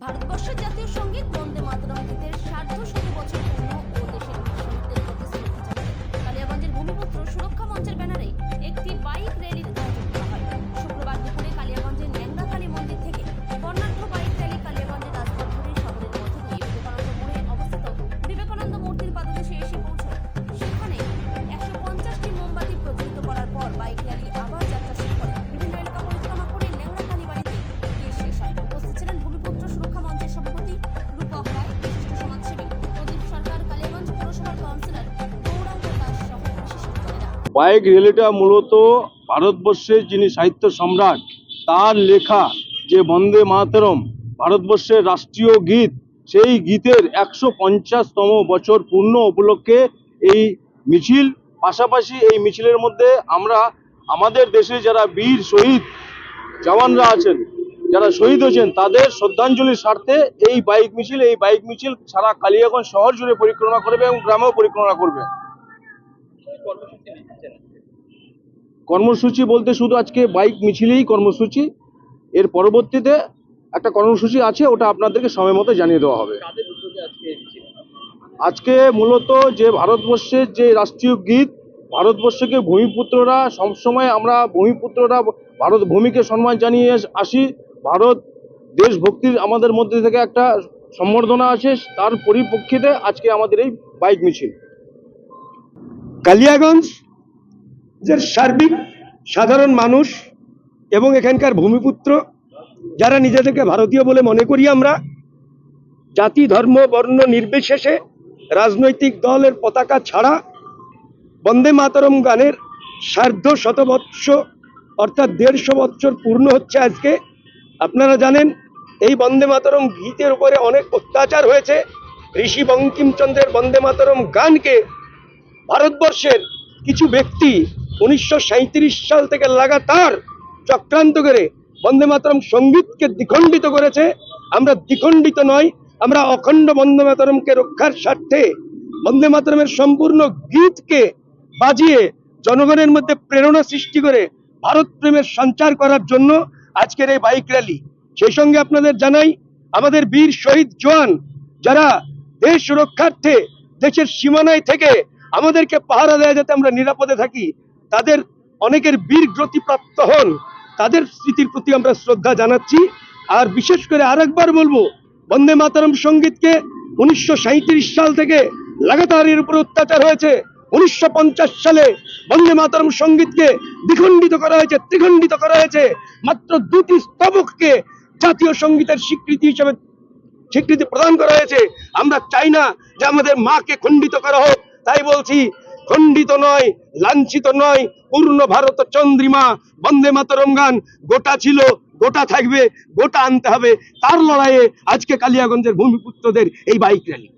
ভারতবর্ষের জাতীয় সংগীত বন্দে বাইক র্যালিটা মূলত ভারতবর্ষের যিনি সাহিত্য সম্রাট, তার লেখা যে বন্দে মাতরম ভারতবর্ষের রাষ্ট্রীয় গীত, সেই গীতের একশো পঞ্চাশতম বছর পূর্ণ উপলক্ষে এই মিছিল, পাশাপাশি এই মিছিলের মধ্যে আমরা আমাদের দেশে যারা বীর শহীদ জওয়ানরা আছেন, যারা শহীদ হয়েছেন, তাদের শ্রদ্ধাঞ্জলির স্বার্থে এই বাইক মিছিল, এই বাইক মিছিল সারা কালিয়াগঞ্জ শহর জুড়ে পরিক্রমা করবে এবং গ্রামেও পরিক্রমা করবে। কর্মসূচি বলতে শুধু আজকে বাইক মিছিলেই কর্মসূচি। এর পরবর্তীতে একটা কর্মসূচি আছে ওটা আপনাদেরকে সময় মতো জানিয়ে দেওয়া হবে। আজকে মূলত যে ভারতবর্ষের যে রাষ্ট্রীয় গীত ভারতবর্ষকে ভূমিপুত্ররা সবসময় আমরা ভূমিপুত্ররা ভারত ভূমিকে সম্মান জানিয়ে আসি। ভারত দেশভক্তির আমাদের মধ্যে থেকে একটা সম্বর্ধনা আছে তার পরিপ্রেক্ষিতে আজকে আমাদের এই বাইক মিছিল। কালিয়াগঞ্জ যে সার্বিক সাধারণ মানুষ এবং এখানকার ভূমিপুত্র, যারা নিজেদেরকে ভারতীয় বলে মনে করি আমরা, জাতি, ধর্ম, বর্ণ নির্বিশেষে রাজনৈতিক দলের পতাকা ছাড়া বন্দে মাতরম গানের সার্ধ শতবৎস অর্থাৎ দেড়শো বৎসর পূর্ণ হচ্ছে আজকে। আপনারা জানেন, এই বন্দে মাতরম গীতের উপরে অনেক অত্যাচার হয়েছে। ঋষি বঙ্কিমচন্দ্রের বন্দে মাতরম গানকে ভারতবর্ষের কিছু ব্যক্তি উনিশশো সাঁইত্রিশ সাল থেকে লাগাতার চক্রান্ত করে বন্দে মাতরম সঙ্গীতকে দ্বিখণ্ডিত করেছে। আমরা দ্বিখণ্ডিত নয়, আমরা অখণ্ড বন্দে মাতরমকে রক্ষার স্বার্থে বন্দে মাতরমের সম্পূর্ণ গীতকে বাজিয়ে জনগণের মধ্যে প্রেরণা সৃষ্টি করে ভারত প্রেমের সঞ্চার করার জন্য আজকের এই বাইক র্যালি। সেই সঙ্গে আপনাদের জানাই, আমাদের বীর শহীদ জওয়ান, যারা দেশ রক্ষার্থে দেশের সীমানায় থেকে আমাদেরকে পাহারা দেয় যাতে আমরা নিরাপদে থাকি তাদের অনেকের বীর গ্রতিপ্রাপ্ত হন। তাদের স্মৃতির প্রতি আমরা শ্রদ্ধা জানাচ্ছি। আর বিশেষ করে আরেকবার বলব, বন্দে মাতরম সঙ্গীতকে উনিশশো সাল থেকে লাগাতার এর উপর অত্যাচার হয়েছে। উনিশশো সালে বন্দে মাতরম সঙ্গীতকে দ্বিখণ্ডিত করা হয়েছে, ত্রিখণ্ডিত করা হয়েছে। মাত্র দুটি স্তবককে জাতীয় সঙ্গীতের স্বীকৃতি হিসেবে স্বীকৃতি প্রদান করা হয়েছে। আমরা চাই না যে আমাদের মাকে খণ্ডিত করা হোক, তাই বলছি খণ্ডিত নয়, লাঞ্ছিত নয়, পূর্ণ ভারত চন্দ্রিমা, বন্দে মাতরম গান। গোটা ছিল, গোটা থাকবে, গোটা আনতে হবে। তার লড়াইয়ে আজকে কালিয়াগঞ্জের ভূমিপুত্রদের এই বাইক র্যালি